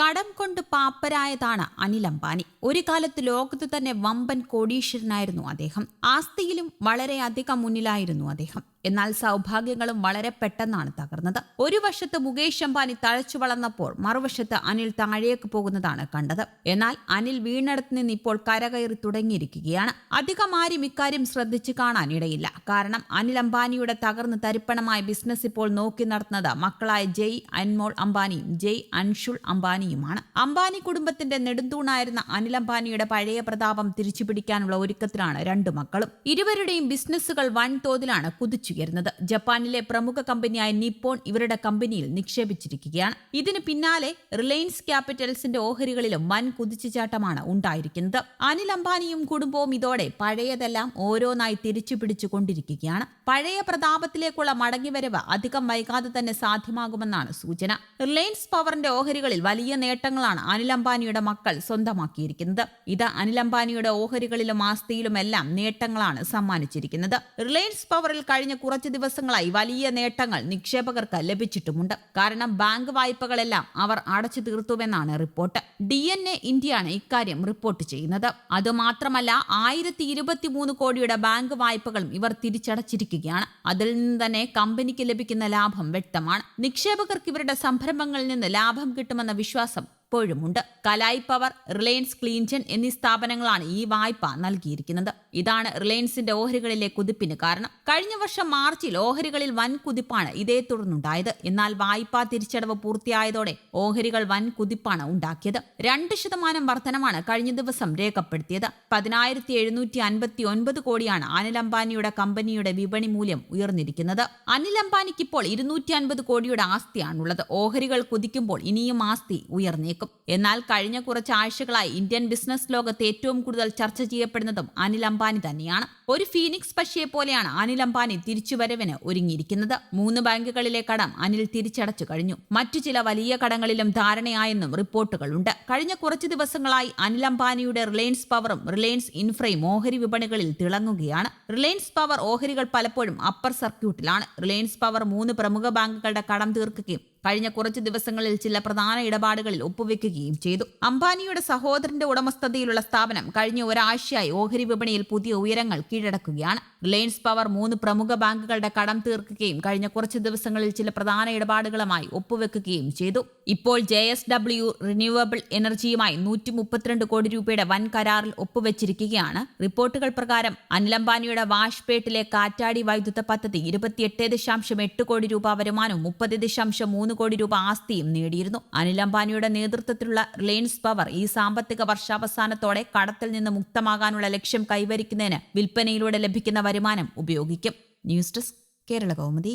കടം കൊണ്ട് പാപ്പരായതാണ് അനിൽ അംബാനി. ഒരു കാലത്ത് ലോകത്ത് തന്നെ വമ്പൻ കോടീശ്വരനായിരുന്നു അദ്ദേഹം. ആസ്തിയിലും വളരെയധികം മുന്നിലായിരുന്നു അദ്ദേഹം. എന്നാൽ സൗഭാഗ്യങ്ങളും വളരെ പെട്ടെന്നാണ് തകർന്നത്. ഒരു വശത്ത് മുകേഷ് അംബാനി തഴച്ചു വളർന്നപ്പോൾ മറുവശത്ത് അനിൽ താഴേക്ക് പോകുന്നതാണ് കണ്ടത്. എന്നാൽ അനിൽ വീണിടത്ത് നിന്ന് ഇപ്പോൾ കരകയറി തുടങ്ങിയിരിക്കുകയാണ്. അധികം ആരും ഇക്കാര്യം ശ്രദ്ധിച്ചു കാണാൻ ഇടയില്ല. കാരണം അനിൽ അംബാനിയുടെ തകർന്ന് തരിപ്പണമായ ബിസിനസ് ഇപ്പോൾ നോക്കി നടത്തുന്നത് മക്കളായ ജയ് അൻമോൾ അംബാനിയും ജയ് അൻഷുൾ അംബാനിയുമാണ്. അംബാനി കുടുംബത്തിന്റെ നെടുന്തൂണായിരുന്ന അനിൽ അംബാനിയുടെ പഴയ പ്രതാപം തിരിച്ചുപിടിക്കാനുള്ള ഒരുക്കത്തിലാണ് രണ്ടു മക്കളും. ഇരുവരുടെയും ബിസിനസ്സുകൾ വൻതോതിലാണ് കുതിച്ചുയരുന്നത് ജപ്പാനിലെ പ്രമുഖ കമ്പനിയായ നിപ്പോൺ ഇവരുടെ കമ്പനിയിൽ നിക്ഷേപിച്ചിരിക്കുകയാണ്. ഇതിന് പിന്നാലെ റിലയൻസ് ക്യാപിറ്റൽസിന്റെ ഓഹരികളിലും വൻ കുതിച്ചുചാട്ടമാണ് ഉണ്ടായിരിക്കുന്നത്. അനിൽ അംബാനിയും കുടുംബവും ഇതോടെ പഴയതെല്ലാം ഓരോന്നായി തിരിച്ചു പിടിച്ചുകൊണ്ടിരിക്കുകയാണ് പഴയ പ്രതാപത്തിലേക്കുള്ള മടങ്ങിവരവ് അധികം വൈകാതെ തന്നെ സാധ്യമാകുമെന്നാണ് സൂചന. റിലയൻസ് പവറിന്റെ ഓഹരികളിൽ വലിയ നേട്ടങ്ങളാണ് അനിൽ അംബാനിയുടെ മക്കൾ സ്വന്തമാക്കിയിരിക്കുന്നത്. ഇത് അനിൽ അംബാനിയുടെ ഓഹരികളിലും ആസ്തിയിലുമെല്ലാം നേട്ടങ്ങളാണ് സമ്മാനിച്ചിരിക്കുന്നത്. റിലയൻസ് പവറിൽ കഴിഞ്ഞ കുറച്ച് ദിവസങ്ങളായി വലിയ നേട്ടങ്ങൾ നിക്ഷേപകർക്ക് ലഭിച്ചിട്ടുമുണ്ട്. കാരണം ബാങ്ക് വായ്പകളെല്ലാം അവർ അടച്ചു തീർത്തുവെന്നാണ് റിപ്പോർട്ട്. ഡി എൻ എ ഇന്ത്യയാണ് ഇക്കാര്യം റിപ്പോർട്ട് ചെയ്യുന്നത്. അതുമാത്രമല്ല ആയിരത്തി ഇരുപത്തിമൂന്ന് കോടിയുടെ ബാങ്ക് വായ്പകളും ഇവർ തിരിച്ചടച്ചിരിക്കുകയാണ്. അതിൽ നിന്ന് തന്നെ കമ്പനിക്ക് ലഭിക്കുന്ന ലാഭം വ്യക്തമാണ്. നിക്ഷേപകർക്ക് ഇവരുടെ സംരംഭങ്ങളിൽ നിന്ന് ലാഭം കിട്ടുമെന്ന വിശ്വാസം ഇപ്പോഴുമുണ്ട് കലായി പവർ റിലയൻസ് ക്ലീൻജൻ എന്നീ സ്ഥാപനങ്ങളാണ് ഈ വായ്പ നൽകിയിരിക്കുന്നത്. ഇതാണ് റിലയൻസിന്റെ ഓഹരികളിലെ കുതിപ്പിന് കാരണം. കഴിഞ്ഞ വർഷം മാർച്ചിൽ ഓഹരികളിൽ വൻ കുതിപ്പാണ് ഇതേ തുടർന്നുണ്ടായത്. എന്നാൽ വായ്പാ തിരിച്ചടവ് പൂർത്തിയായതോടെ ഓഹരികൾ വൻ കുതിപ്പാണ് ഉണ്ടാക്കിയത്. രണ്ട് ശതമാനം വർധനമാണ് കഴിഞ്ഞ ദിവസം രേഖപ്പെടുത്തിയത്. പതിനായിരത്തി എഴുന്നൂറ്റി അൻപത്തി ഒൻപത് കോടിയാണ് അനിൽ അംബാനിയുടെ കമ്പനിയുടെ വിപണി മൂല്യം ഉയർന്നിരിക്കുന്നത്. അനിൽ അംബാനിക്ക് ഇപ്പോൾ ഇരുന്നൂറ്റി അൻപത് കോടിയുടെ ആസ്തിയാണുള്ളത്. ഓഹരികൾ കുതിക്കുമ്പോൾ ഇനിയും ആസ്തി ഉയർന്നേക്കും. എന്നാൽ കഴിഞ്ഞ കുറച്ച് ആഴ്ചകളായി ഇന്ത്യൻ ബിസിനസ് ലോകത്ത് ഏറ്റവും കൂടുതൽ ചർച്ച ചെയ്യപ്പെടുന്നതും അനിൽ അംബാനി തന്നെയാണ്. ഒരു ഫീനിക്സ് പക്ഷിയെ പോലെയാണ് അനിൽ അംബാനി തിരിച്ചുവരവിന് ഒരുങ്ങിയിരിക്കുന്നത്. മൂന്ന് ബാങ്കുകളിലെ കടം അനിൽ തിരിച്ചടച്ചു കഴിഞ്ഞു. മറ്റു ചില വലിയ കടങ്ങളിലും ധാരണയായെന്നും റിപ്പോർട്ടുകളുണ്ട്. കഴിഞ്ഞ കുറച്ച് ദിവസങ്ങളായി അനിൽ അംബാനിയുടെ റിലയൻസ് പവറും റിലയൻസ് ഇൻഫ്രയും ഓഹരി വിപണികളിൽ തിളങ്ങുകയാണ്. റിലയൻസ് പവർ ഓഹരികൾ പലപ്പോഴും അപ്പർ സർക്യൂട്ടിലാണ്. റിലയൻസ് പവർ മൂന്ന് പ്രമുഖ ബാങ്കുകളുടെ കടം തീർക്കുകയും കഴിഞ്ഞ കുറച്ച് ദിവസങ്ങളിൽ ചില പ്രധാന ഇടപാടുകളിൽ ഒപ്പുവെക്കുകയും ചെയ്തു. അംബാനിയുടെ സഹോദരന്റെ ഉടമസ്ഥതയിലുള്ള സ്ഥാപനം കഴിഞ്ഞ ഒരാഴ്ചയായി ഓഹരി വിപണിയിൽ പുതിയ ഉയരങ്ങൾ കീഴടക്കുകയാണ്. റിലയൻസ് പവർ മൂന്ന് പ്രമുഖ ബാങ്കുകളുടെ കടം തീർക്കുകയും കഴിഞ്ഞ കുറച്ച് ദിവസങ്ങളിൽ ചില പ്രധാന ഇടപാടുകളുമായി ഒപ്പുവെക്കുകയും ചെയ്തു. ഇപ്പോൾ ജെ എസ് ഡബ്ല്യു റിന്യൂവബിൾ എനർജിയുമായി നൂറ്റി മുപ്പത്തിരണ്ട് കോടി രൂപയുടെ വൻ കരാറിൽ ഒപ്പുവെച്ചിരിക്കുകയാണ്. റിപ്പോർട്ടുകൾ പ്രകാരം അനിൽ അംബാനിയുടെ വാഷ്പേട്ടിലെ കാറ്റാടി വൈദ്യുത പദ്ധതി ഇരുപത്തിയെട്ട് ദശാംശം എട്ട് കോടി രൂപ വരുമാനവും മുപ്പത് ദശാംശം മൂന്ന് കോടി രൂപ ആസ്തിയും നേടിയിരുന്നു. അനിൽ അംബാനിയുടെ നേതൃത്വത്തിലുള്ള റിലയൻസ് പവർ ഈ സാമ്പത്തിക വർഷാവസാനത്തോടെ കടത്തിൽ നിന്ന് മുക്തമാകാനുള്ള ലക്ഷ്യം കൈവരിക്കുന്നതിന് വിൽപ്പനയിലൂടെ ലഭിക്കുന്ന വരുമാനം ഉപയോഗിക്കും. News desk Kerala Kaumudi.